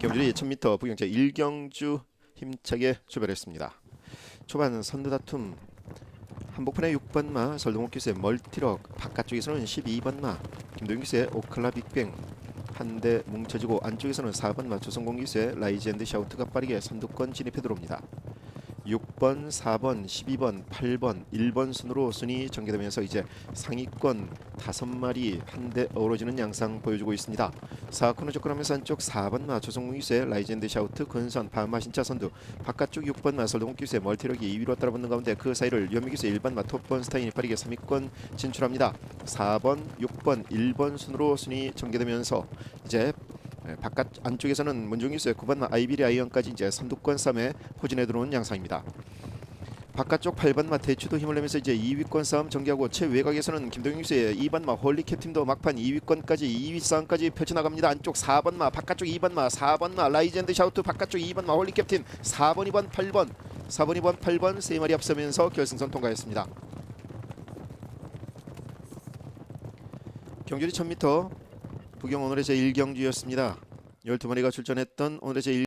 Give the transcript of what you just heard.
경주리 1000m 부경제 1경주 힘차게 출발했습니다. 초반 선두 다툼 한복판의 6번마 설동욱 기수의 멀티럭 바깥쪽에서는 12번마 김도윤 기수의 오클라 빅뱅 한 대 뭉쳐지고 안쪽에서는 4번마 조성공 기수의 라이즈 앤드 샤우트가 빠르게 선두권 진입해 들어옵니다. 6번, 4번, 12번, 8번, 1번 순으로 순위 전개되면서 이제 상위권 5마리 한데 어우러지는 양상 보여주고 있습니다. 4코너 접근하면서 안쪽 4번마 조성국 기수의 라이젠드 샤우트 근선 파마신차 선두 바깥쪽 6번 마 설동욱 기수의 멀티력이 2위로 따라붙는 가운데 그 사이를 연미 기수의 1번 마 톱번 스타인이 빠르게 3위권 진출합니다. 4번, 6번, 1번 순으로 순위 전개되면서 이제 예, 바깥 안쪽에서는 문종기수의 9번 아이비리 아이언까지 이제 선두권 싸움에 포진해 들어온 양상입니다. 바깥쪽 8번 마 대추도 힘을 내면서 이제 2위권 싸움 전개하고 최외곽에서는 김동윤 수의 2번 마 홀리캡 팀도 막판 2위권까지 2위 싸움까지 펼쳐나갑니다. 안쪽 4번 마 바깥쪽 2번 마 4번 마 라이젠드 샤우트 바깥쪽 2번 마 홀리캡 팀 4번 2번 8번 4번 2번 8번 세 마리 앞서면서 결승선 통과했습니다. 경주리 1000m 부경 오늘의 제1경주였습니다. 12마리가 출전했던 오늘의 제1